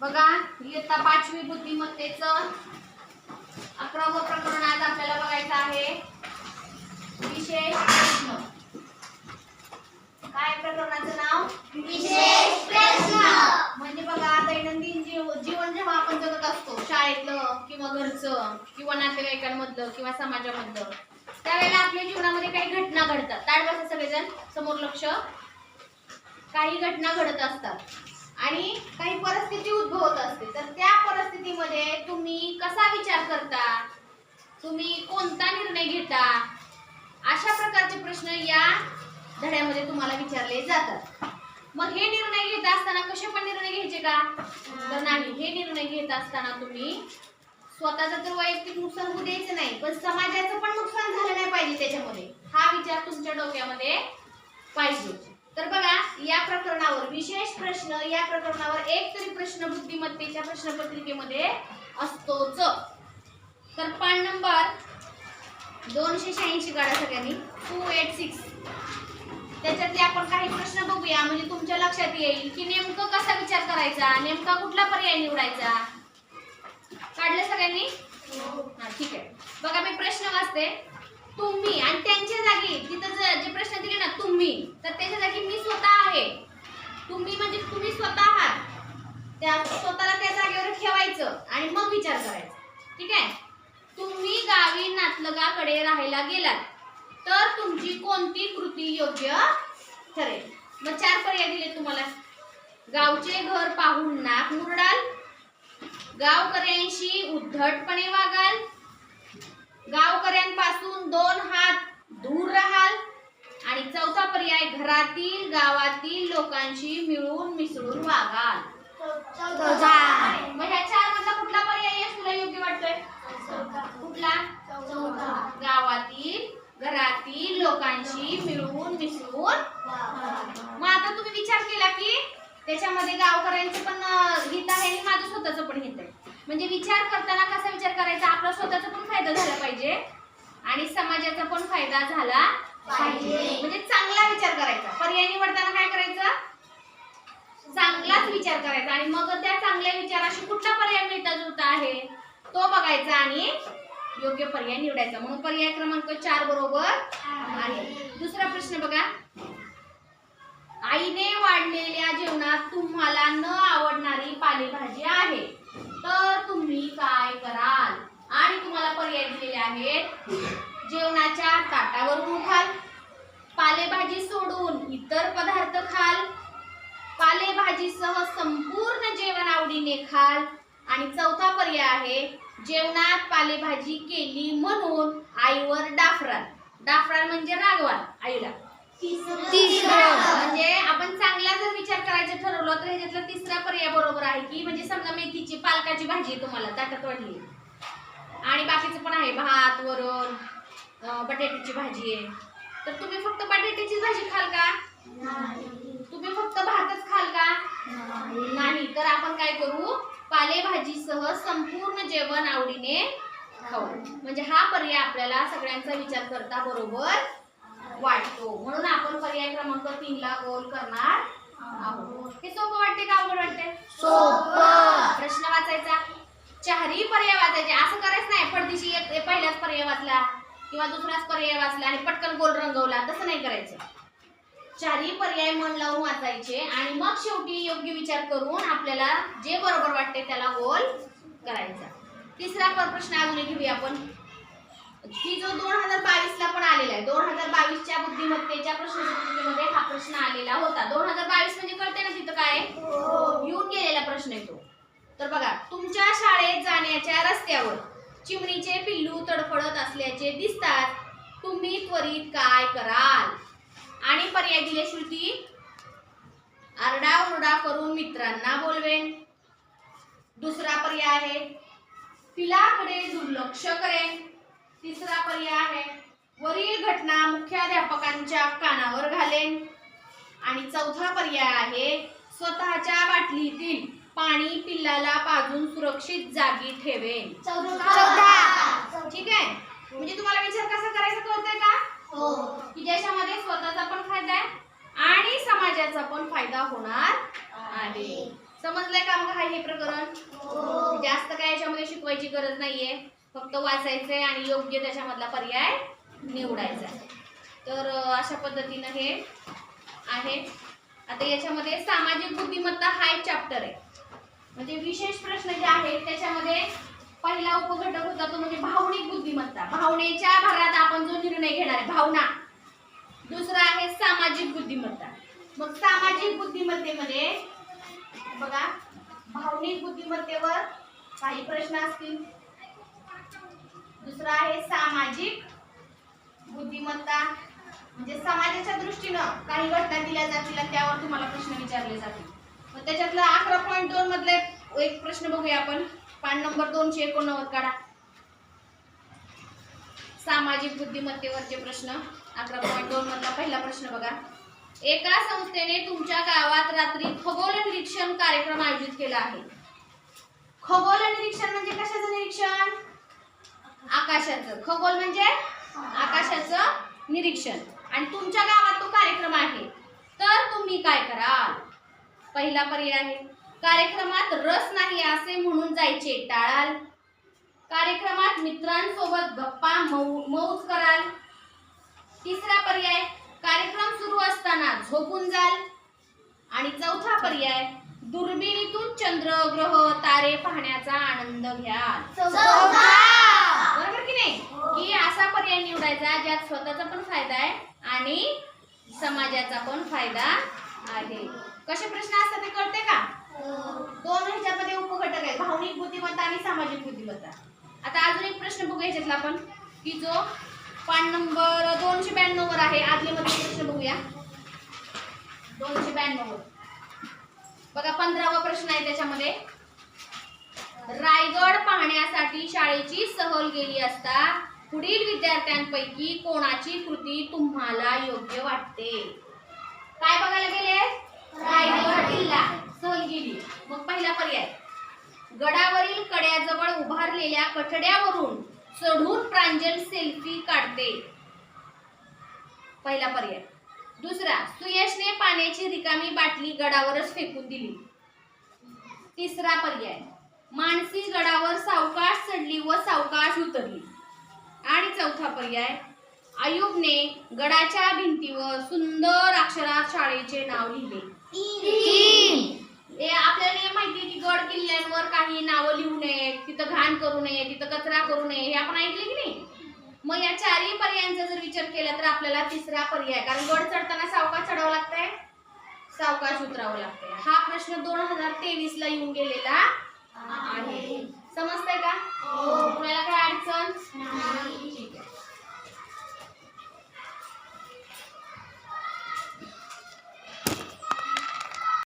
बघा इयत्ता पाचवी बुद्धिमत्तेचं अकरावं प्रकरण आज आपल्याला बघायचं आहे. विशेष प्रश्न. काय प्रकरणाचं नाव? विशेष प्रश्न. म्हणजे बघा दैनंदिन जीव जीवन जेव्हा आपण जगत असतो शाळेतलं किंवा घरचं किंवा नातेवाईकांमधलं किंवा समाजामधलं त्यावेळेला आपल्या जीवनामध्ये काही घटना घडतात. बसा सगळेजण समोर लक्ष. काही घटना घडत असतात. आणि काही परिस्थिती उद्भवत असते. तर त्या परिस्थितीमध्ये तुम्ही कसा विचार करता? तुम्ही कोणता निर्णय घेता? अशा प्रकारचे प्रश्न या धड्यामध्ये तुम्हाला विचारले जातात. मग हे निर्णय घेत असताना कसे पण निर्णय घ्यायचे का? तर नाही. हे निर्णय घेत असताना तुम्ही स्वतःचं तर वैयक्तिक नुकसान होऊ द्यायचं नाही पण समाजाचं पण नुकसान झालं नाही पाहिजे त्याच्यामध्ये. हा विचार तुमच्या डोक्यामध्ये पाहिजे. तर बघा या प्रकरणावर विशेष प्रश्न या प्रकरणावर एक तरी प्रश्न बुद्धिमत्तेच्या प्रश्नपत्रिकेमध्ये असतोच. तर पान नंबर दोनशे शहाऐंशी काढा सगळ्यांनी. टू एट सिक्स त्याच्यातले आपण काही प्रश्न बघूया म्हणजे तुमच्या लक्षात येईल की नेमकं कसा विचार करायचा नेमका कुठला पर्याय निवडायचा? काढलं सगळ्यांनी? हा ठीक आहे. बघा मी प्रश्न वाचते. तुम्ही आणि त्यांच्या जागी तिथं जे प्रश्न दिले ना तुम्ही तर त्याच्या जागी मी स्वतः आहे. तुम्ही म्हणजे तुम्ही स्वतः आहात. त्या स्वतःला त्या जागेवर ठेवायचं आणि मग विचार करायचा. ठीक आहे? तुम्ही गावी नातलगाकडे राहायला गेलात तर तुमची कोणती कृती योग्य ठरेल? मग चार पर्याय दिले तुम्हाला. गावचे घर पाहून नाक मुरडाल. गावकऱ्यांशी उद्धटपणे वागाल. गावकऱ्यांपासून दोन हात दूर राहाल आणि चौथा पर्याय घरातील गावातील लोकांशी मिळून मिसळून वागाल. मग ह्या चार मधला कुठला पर्याय तुला योग्य वाटतोय? कुठला? गावातील घरातील लोकांशी मिळून मिसळून मग आता तुम्ही विचार केला की त्याच्यामध्ये गावकऱ्यांचं पण हित आहे आणि माझं स्वतःचं पण हित आहे. म्हणजे विचार करताना कसा विचार करायचा आपला स्वतःचा पण फायदा झाला पाहिजे. आणि समाजाचा पण फायदा झाला पाहिजे. म्हणजे चांगला विचार करायचा. पर्याय निवडताना काय करायचं? चांगलाच विचार करायचा. आणि मग त्या चांगल्या विचाराशी कुठला पर्याय मिळता जुळता आहे तो बघायचा आणि योग्य पर्याय निवडायचा. म्हणून पर्याय क्रमांक चार बरोबर आहे. दुसरा प्रश्न बघा. आईने वाढलेल्या जेवणात तुम्हाला न आवडणारी पालेभाजी आहे. तर तुम्ही काय कराल आणि तुम्हाला पर्याय दिलेले आहेत जेवणाच्या ताटावरून उठाल पालेभाजी सोडून इतर पदार्थ खाल. पालेभाजीसह संपूर्ण जेवण आवडीने खाल. आणि चौथा पर्याय आहे जेवणात पालेभाजी केली म्हणून आईवर डाफराल डाफराल म्हणजे रागवाल आईला. म्हणजे आपण चांगला जर विचार करायचा ठरवलं तर ह्याच्यातला तिसरा पर्याय बरोबर आहे की म्हणजे समजा मेथीची पालकाची भाजी तुम्हाला ताटात वाढली. आणि बाकीचं पण आहे बटाट्याची भाजी आहे. तर तुम्ही फक्त बटाट्याची भाजी खाल का? तुम्ही फक्त भातच खाल का? नाही तर आपण काय करू? पालेभाजीसह संपूर्ण जेवण आवडीने खाऊ. म्हणजे हा पर्याय आपल्याला सगळ्यांचा विचार करता बरोबर वाटतो. म्हणून आपण पर्याय क्रमांक तीन ला गोल करणार आहोत. हे सोपं वाटते का? अवघड वाटते? प्रश्न वाचायचा. चारही पर्याय वाचायचे. असं करायचं नाही. पडदिशी पहिलाच पर्याय वाचला. किंवा दुसराच पर्याय वाचला आणि पटकन गोल रंगवला तसं नाही करायचं. चारही पर्याय मन लावून वाचायचे आणि मग शेवटी योग्य विचार करून आपल्याला जे बरोबर वाटते त्याला गोल करायचा. तिसरा प- प्रश्न अजून घेऊया आपण. की जो दोन हजार बावीस ला पण आलेला आहे दोन हजार बावीसच्या बुद्धिमत्तेच्या प्रश्नपत्रिकेमध्ये हा प्रश्न आलेला होता. दोन हजार बावीस म्हणजे कळते ना तिथं काय आहे? येऊन गेलेला प्रश्न येतो तर बघा तुमच्या शाळेत जाण्याच्या रस्त्यावर चिमणीचे पिल्लू तडफडत असल्याचे दिसतात. तुम्ही त्वरित काय कराल? आणि पर्याय दिले श्रुती. आरडाओरडा करून मित्रांना बोलवेन. दुसरा पर्याय आहे पिलाकडे दुर्लक्ष करेन. तिसरा पर्याय आहे वरील घटना मुख्याध्यापकांच्या कानावर घालेन. आणि चौथा पर्याय आहे स्वतःच्या बाटलीतील पाणी पिल्लाला पाजून सुरक्षित जागी ठेवेन. ठीक आहे? म्हणजे तुम्हाला विचार कसा करायचा कळतंय का? की ज्याच्यामध्ये स्वतःचा पण फायदा आहे आणि समाजाचा पण फायदा होणार आहे. समजलंय का मग हा हे प्रकरण? जास्त काय याच्यामध्ये शिकवायची गरज नाहीये. फक्त वाचायचंय आणि योग्य त्याच्यामधला पर्याय निवडायचा तर अशा पद्धतीनं हे आहे. आता याच्यामध्ये सामाजिक बुद्धिमत्ता हा एक चॅप्टर आहे. म्हणजे विशेष प्रश्न जे आहेत त्याच्यामध्ये पहिला उपघटक होता तो म्हणजे भावनिक बुद्धिमत्ता. भावनेच्या भरात आपण जो निर्णय घेणार आहे भावना. दुसरा आहे सामाजिक बुद्धिमत्ता. मग सामाजिक बुद्धिमत्तेमध्ये बघा भावनिक बुद्धिमत्तेवर काही प्रश्न असतील. दुसरा आहे सामाजिक बुद्धिमत्ता. म्हणजे समाजाच्या दृष्टीनं काही घटना दिल्या जातील आणि त्यावर तुम्हाला प्रश्न विचारले जातील. मग त्याच्यातलं अकरा पॉईंट दोन मधले एक प्रश्न बघूया आपण. पान नंबर दोनशे एकोणनव्वद काढा. सामाजिक बुद्धिमत्तेवरचे प्रश्न अकरा पॉईंट दोन मधला पहिला प्रश्न बघा. एका संस्थेने तुमच्या गावात रात्री खगोल निरीक्षण कार्यक्रम आयोजित केला आहे. खगोल निरीक्षण म्हणजे कशाचं निरीक्षण? आकाशाचं. खगोल म्हणजे आकाशाचं निरीक्षण. आणि तुमच्या गावात तो कार्यक्रम आहे. तर तुम्ही काय कराल? पहिला पर्याय आहे. कार्यक्रमात रस नाही असे म्हणून जायचे टाळाल. कार्यक्रमात मित्रांसोबत गप्पा मऊ मौज कराल. तिसरा पर्याय कार्यक्रम सुरू असताना झोपून जाल. आणि चौथा पर्याय दुर्बिणीतून चंद्र ग्रह तारे पाहण्याचा आनंद घ्याल. बरोबर की नाही? की असा पर्याय निवडायचा ज्यात स्वतःचा पण फायदा आहे आणि समाजाचा पण फायदा आहे. कसे प्रश्न असतात ते कळते का? दोन ह्याच्यामध्ये उपघटक आहे भावनिक बुद्धिमत्ता आणि सामाजिक बुद्धिमत्ता. आता अजून एक प्रश्न बघू ह्याच्यातला आपण की जो पान नंबर दोनशे ब्याण्णव वर आहे आदले मध्ये प्रश्न बघूया. दोनशे ब्याण्णव वर. बघा पंधरावा प्रश्न आहे त्याच्यामध्ये. रायगड पाहण्यासाठी शाळेची सहल गेली असता पुढील विद्यार्थ्यांपैकी कोणाची कृती तुम्हाला योग्य वाटते? काय बघा गेले रायगड किल्ला सहल गेली मग पहिला पर्याय गडावरील कड्याजवळ उभारलेल्या कठड्यावरून चढून प्रांजल सेल्फी काढते. पहिला पर्याय. दुसरा सुयशने पाण्याची रिकामी बाटली गडावरच फेकून दिली. तिसरा पर्याय. मानसी गडावर सावकाश चढली व सावकाश उतरली. आणि चौथा पर्याय आयुबने गडाच्या भिंतीवर सुंदर अक्षरात शाळेचे नाव लिहिले. घाण करू नये तिथं कचरा करू नये हे आपण ऐकले की नाही? मग या चारही पर्यायांचा जर विचार केला तर आपल्याला तिसरा पर्याय कारण गड चढताना सावकाश चढावं लागतंय? सावकाश उतरावं लागतंय. हा प्रश्न दोन हजार तेवीस ला येऊन गेलेला आहे. समजतंय का? हो. कुणाला काय अडचण?